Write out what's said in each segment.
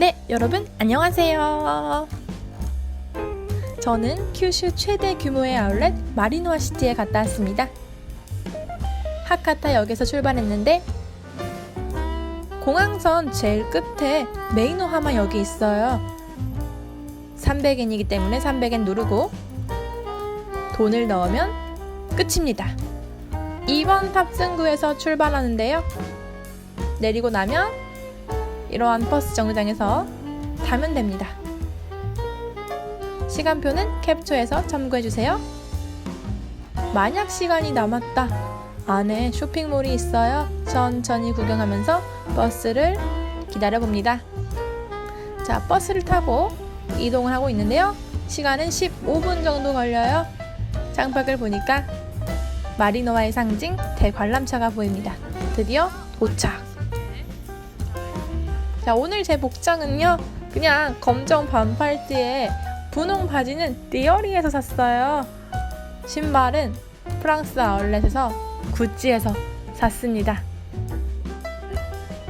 네, 여러분 안녕하세요. 저는 큐슈 최대 규모의 아울렛 마리노아 시티에 갔다 왔습니다. 하카타 역에서 출발했는데 공항선 제일 끝에 메이노하마 역이 있어요. 300엔이기 때문에 300엔 누르고 돈을 넣으면 끝입니다. 2번 탑승구에서 출발하는데요. 내리고 나면 이러한 버스 정류장에서 타면 됩니다. 시간표는 캡처해서 참고해주세요. 만약 시간이 남았다. 안에 쇼핑몰이 있어요. 천천히 구경하면서 버스를 기다려봅니다. 자, 버스를 타고 이동을 하고 있는데요. 시간은 15분 정도 걸려요. 창밖을 보니까 마리노아의 상징 대관람차가 보입니다. 드디어 도착. 자, 오늘 제 복장은요. 그냥 검정 반팔티에 분홍 바지는 디어리에서 샀어요. 신발은 프랑스 아울렛에서 구찌에서 샀습니다.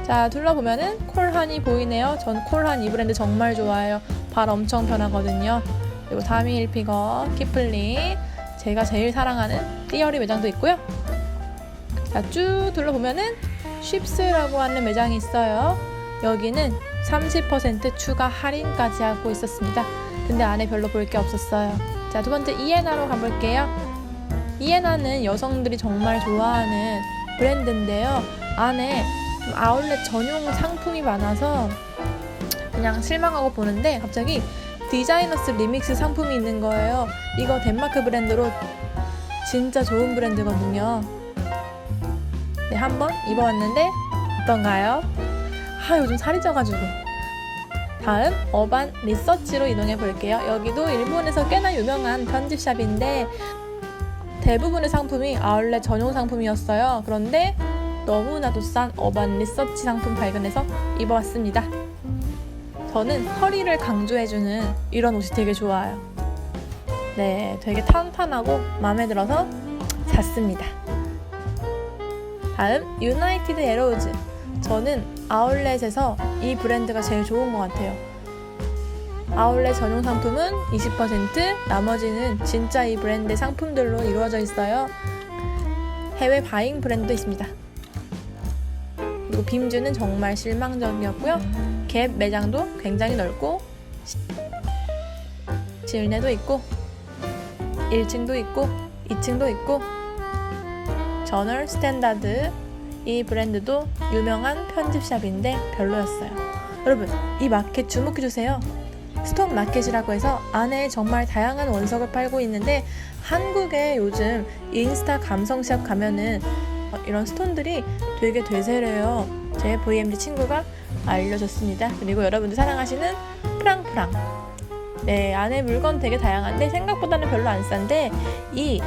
자, 둘러보면은 콜한이 보이네요. 전 콜한 이 브랜드 정말 좋아해요. 발 엄청 편하거든요. 그리고 다미 일피거, 키플링, 제가 제일 사랑하는 띠어리 매장도 있고요. 자, 쭉 둘러보면은 쉽스라고 하는 매장이 있어요. 여기는 30% 추가 할인까지 하고 있었습니다. 근데 안에 별로 볼 게 없었어요. 자, 두 번째 이에나로 가볼게요. 이에나는 여성들이 정말 좋아하는 브랜드인데요. 안에 좀 아울렛 전용 상품이 많아서 그냥 실망하고 보는데 갑자기 디자이너스 리믹스 상품이 있는 거예요. 이거 덴마크 브랜드로 진짜 좋은 브랜드거든요. 네, 한번 입어봤는데 어떤가요? 아, 요즘 살이 쪄가지고. 다음 어반 리서치로 이동해 볼게요. 여기도 일본에서 꽤나 유명한 편집샵인데 대부분의 상품이 아울렛 전용 상품이었어요. 그런데 너무나도 싼 어반 리서치 상품 발견해서 입어봤습니다. 저는 허리를 강조해주는 이런 옷이 되게 좋아요. 네, 되게 탄탄하고 마음에 들어서 샀습니다. 다음 유나이티드 에로우즈. 저는 아울렛에서 이 브랜드가 제일 좋은 것 같아요. 아울렛 전용 상품은 20%, 나머지는 진짜 이 브랜드 상품들로 이루어져 있어요. 해외 바잉 브랜드도 있습니다. 그리고 빔즈는 정말 실망적이었고요. 갭 매장도 굉장히 넓고 실내도 있고 1층도 있고 2층도 있고 저널 스탠다드 이 브랜드도 유명한 편집샵인데 별로였어요. 여러분 이 마켓 주목해주세요. 스톤 마켓이라고 해서 안에 정말 다양한 원석을 팔고 있는데 한국에 요즘 인스타 감성샵 가면은 어, 이런 스톤들이 되게 대세래요. 제 VMD 친구가 알려줬습니다. 그리고 여러분들 사랑하시는 프랑프랑. 네, 안에 물건 되게 다양한데 생각보다는 별로 안 싼데 이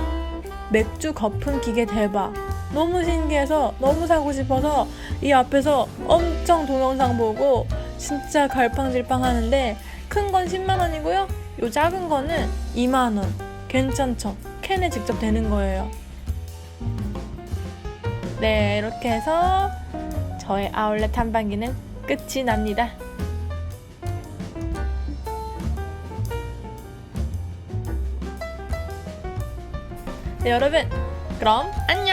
맥주 거품 기계 대박. 너무 신기해서 너무 사고 싶어서 이 앞에서 엄청 동영상 보고 진짜 갈팡질팡 하는데 큰 건 10만 원이고요. 요 작은 거는 2만 원. 괜찮죠? 캔에 직접 되는 거예요. 네, 이렇게 해서 저의 아울렛 탐방기는 끝이 납니다. 네, 여러분. 그럼 안녕!